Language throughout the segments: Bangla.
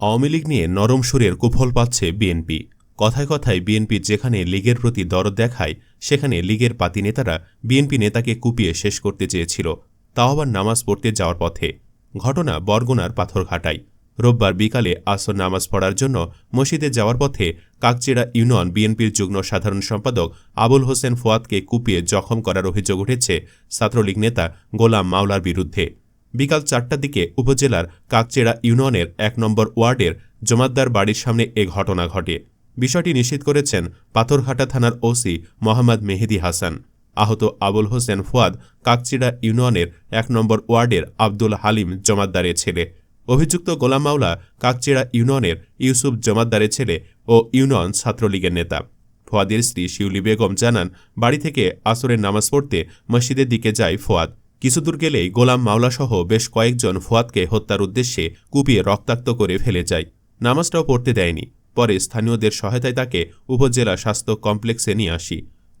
আওয়ামী লীগ নিয়ে নরম সুরের কুফল পাচ্ছে বিএনপি। কথায় কথায় বিএনপি যেখানে লীগের প্রতি দরদ দেখায়, সেখানে লীগের পাতি নেতারা বিএনপি নেতাকে কুপিয়ে শেষ করতে চেয়েছিল। তাও আবার নামাজ পড়তে যাওয়ার পথে। ঘটনা বরগুনার পাথরঘাটায়। রোববার বিকালে আসর নামাজ পড়ার জন্য মসজিদে যাওয়ার পথে কাকচিড়া ইউনিয়ন বিএনপির যুগ্ম সাধারণ সম্পাদক আবুল হোসেন ফোয়াদকে কুপিয়ে জখম করার অভিযোগ উঠেছে ছাত্রলীগ নেতা গোলাম মাওলার বিরুদ্ধে। বিকাল চারটার দিকে উপজেলার কাকচেড়া ইউনিয়নের এক নম্বর ওয়ার্ডের জমাদ্দার বাড়ির সামনে এ ঘটনা ঘটে। বিষয়টি নিশ্চিত করেছেন পাথরঘাটা থানার ওসি মোহাম্মদ মেহেদি হাসান। আহত আবুল হোসেন ফুয়াদ কাকচিড়া ইউনিয়নের এক নম্বর ওয়ার্ডের আব্দুল হালিম জমাদ্দারের ছেলে। অভিযুক্ত গোলাম মাওলা কাকচিড়া ইউনিয়নের ইউসুফ জমাদ্দারের ছেলে ও ইউনিয়ন ছাত্রলীগের নেতা। ফোয়াদের স্ত্রী শিউলি বেগম জানান, বাড়ি থেকে আসরের নামাজ পড়তে মসজিদের দিকে যায় ফোয়াদ। কিছুদূর গেলেই গোলাম মাওলাসহ বেশ কয়েকজন ফোয়াদকে হত্যার উদ্দেশ্যে কুপিয়ে রক্তাক্ত করে ফেলে যায়। নামাজটাও পড়তে দেয়নি। পরে স্থানীয়দের সহায়তায় তাকে উপজেলা স্বাস্থ্য কমপ্লেক্সে নিয়ে আসি।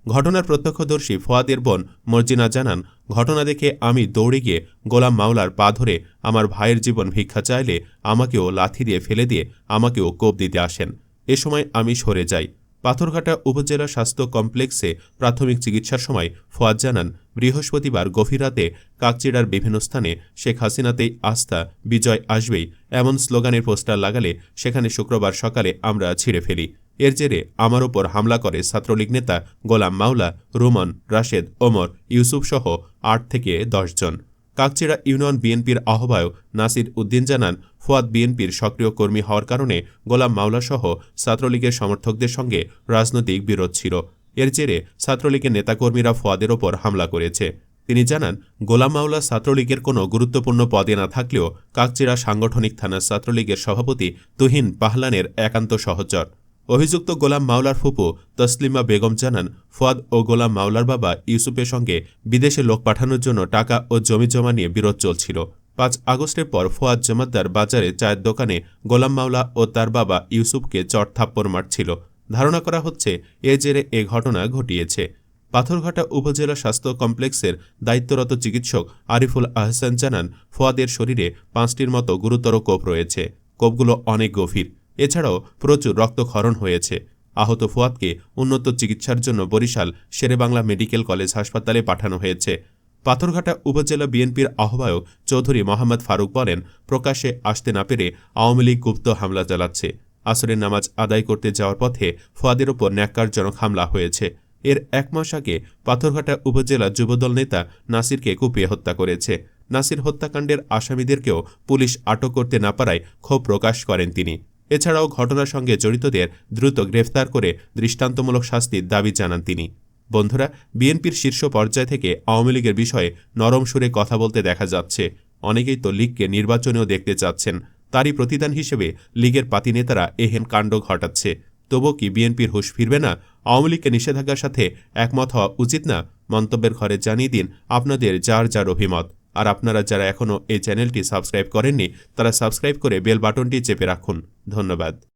ঘটনার প্রত্যক্ষদর্শী ফোয়াদের বোন মর্জিনা জানান, ঘটনা দেখে আমি দৌড়ে গিয়ে গোলাম মাওলার পা ধরে আমার ভাইয়ের জীবন ভিক্ষা চাইলে আমাকেও লাথি দিয়ে ফেলে দিয়ে আমাকেও কোপ দিতে আসেন। এ সময় আমি সরে যাই। পাথরঘাটা উপজেলা স্বাস্থ্য কমপ্লেক্সে প্রাথমিক চিকিৎসার সময় ফোয়াদ জানান বৃহস্পতিবার গভীর রাতে কাকচিড়ার বিভিন্ন স্থানে শেখ হাসিনাতেই আস্থা, বিজয় আসবেই এমন স্লোগানের পোস্টার লাগালে সেখানে শুক্রবার সকালে আমরা ছিঁড়ে ফেলি। এর জেরে আমার ওপর হামলা করে ছাত্রলীগ নেতা গোলাম মাওলা, রোমান, রাশেদ, ওমর, ইউসুফ সহ আট থেকে জন। কাকচিড়া ইউনিয়ন বিএনপির আহ্বায়ক নাসির উদ্দিন জানান, ফুয়াদ বিএনপির সক্রিয় কর্মী হওয়ার কারণে গোলাম মাওলাসহ ছাত্রলীগের সমর্থকদের সঙ্গে রাজনৈতিক বিরোধ ছিল। এর জেরে ছাত্রলীগের নেতাকর্মীরা ফুয়াদের ওপর হামলা করেছে। তিনি জানান, গোলাম মাওলা ছাত্রলীগের কোনো গুরুত্বপূর্ণ পদে না থাকলেও কাকচিড়া সাংগঠনিক থানার ছাত্রলীগের সভাপতি তুহিন পাহলানের একান্ত সহচর। অভিযুক্ত গোলাম মাওলার ফুপু তসলিমা বেগম জানান, ফুয়াদ ও গোলাম মাওলার বাবা ইউসুফের সঙ্গে বিদেশে লোক পাঠানোর জন্য টাকা ও জমি জমা নিয়ে বিরোধ চলছিল। পাঁচ আগস্টের পর ফোয়াদ জমাদ্দার বাজারে চায়ের দোকানে গোলাম মাওলা ও তার বাবা ইউসুফকে চট থাপ্পড় মারছিল। ধারণা করা হচ্ছে, এ জেরে এ ঘটনা ঘটিয়েছে। পাথরঘাটা উপজেলা স্বাস্থ্য কমপ্লেক্সের দায়িত্বরত চিকিৎসক আরিফুল আহসান জানান, ফোয়াদের শরীরে পাঁচটির মতো গুরুতর কোপ রয়েছে। কোপগুলো অনেক গভীর। এছাড়াও প্রচুর রক্তক্ষরণ হয়েছে। আহত ফুয়াদকে উন্নত চিকিৎসার জন্য বরিশাল শেরেবাংলা মেডিকেল কলেজ হাসপাতালে পাঠানো হয়েছে। পাথরঘাটা উপজেলা বিএনপির আহ্বায়ক চৌধুরী মোহাম্মদ ফারুক বলেন, প্রকাশ্যে আসতে না পেরে আওয়ামী লীগ গুপ্ত হামলা চালাচ্ছে। আসরের নামাজ আদায় করতে যাওয়ার পথে ফোয়াদের ওপর ন্যাক্কারজনক হামলা হয়েছে। এর এক মাস আগে পাথরঘাটা উপজেলা যুবদল নেতা নাসিরকে কুপিয়ে হত্যা করেছে। নাসির হত্যাকাণ্ডের আসামিদেরকেও পুলিশ আটক করতে না পারায় ক্ষোভ প্রকাশ করেন তিনি। এছাড়াও ঘটনার সঙ্গে জড়িতদের দ্রুত গ্রেফতার করে দৃষ্টান্তমূলক শাস্তির দাবি জানান তিনি। বন্ধুরা, বিএনপির শীর্ষ পর্যায় থেকে আওয়ামী লীগের বিষয়ে নরম সুরে কথা বলতে দেখা যাচ্ছে। অনেকেই তো লীগকে নির্বাচনেও দেখতে চাচ্ছেন। তারই প্রতিদান হিসেবে লীগের পাতি নেতারা এহেন কাণ্ড ঘটাচ্ছে। তবু কি বিএনপির হুশ ফিরবে না? আওয়ামী লীগকে নিষেধাজ্ঞার সাথে একমত হওয়া উচিত না? মন্তব্যের ঘরে জানিয়ে দিন আপনাদের যার যার অভিমত। আর আপনারা যারা এখনও এই চ্যানেলটি সাবস্ক্রাইব করেননি, তারা সাবস্ক্রাইব করে বেল বাটনটি চেপে রাখুন। ধন্যবাদ।